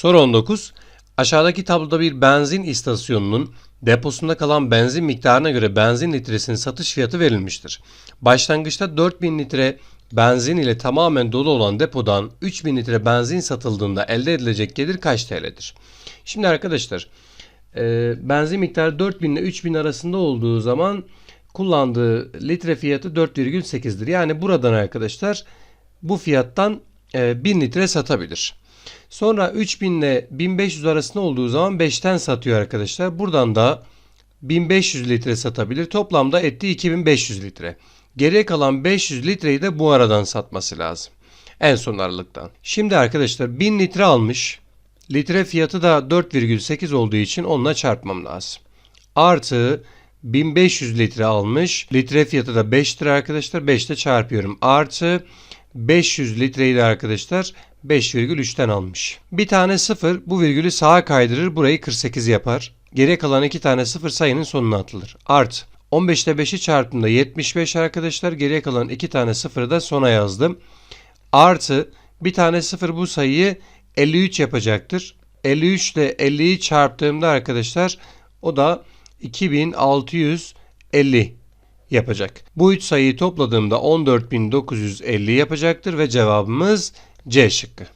Soru 19. Aşağıdaki tabloda bir benzin istasyonunun deposunda kalan benzin miktarına göre benzin litresinin satış fiyatı verilmiştir. Başlangıçta 4000 litre benzin ile tamamen dolu olan depodan 3000 litre benzin satıldığında elde edilecek gelir kaç TL'dir? Şimdi arkadaşlar e, benzin miktarı 4000 ile 3000 arasında olduğu zaman kullandığı litre fiyatı 4,8'dir. Yani buradan arkadaşlar bu fiyattan e, 1000 litre satabilir. Sonra 3000 ile 1500 arasında olduğu zaman 5'ten satıyor arkadaşlar. Buradan da 1500 litre satabilir. Toplamda ettiği 2500 litre. Geriye kalan 500 litreyi de bu aradan satması lazım. En son aralıktan. Şimdi arkadaşlar 1000 litre almış. Litre fiyatı da 4,8 olduğu için onunla çarpmam lazım. Artı 1500 litre almış. Litre fiyatı da 5 lira arkadaşlar. 5 ile çarpıyorum. Artı 500 litreyi de arkadaşlar 5,3'ten almış. Bir tane 0 bu virgülü sağa kaydırır burayı 48 yapar. Geriye kalan iki tane 0 sayının sonuna atılır. Artı 15 ile 5'i çarptığımda 75 arkadaşlar. Geriye kalan iki tane 0'ı da sona yazdım. Artı bir tane 0 bu sayıyı 53 yapacaktır. 53 ile 50'yi çarptığımda arkadaşlar o da 2650 yapacak. Bu üç sayıyı topladığımda 14950 yapacaktır ve cevabımız C şıkkı.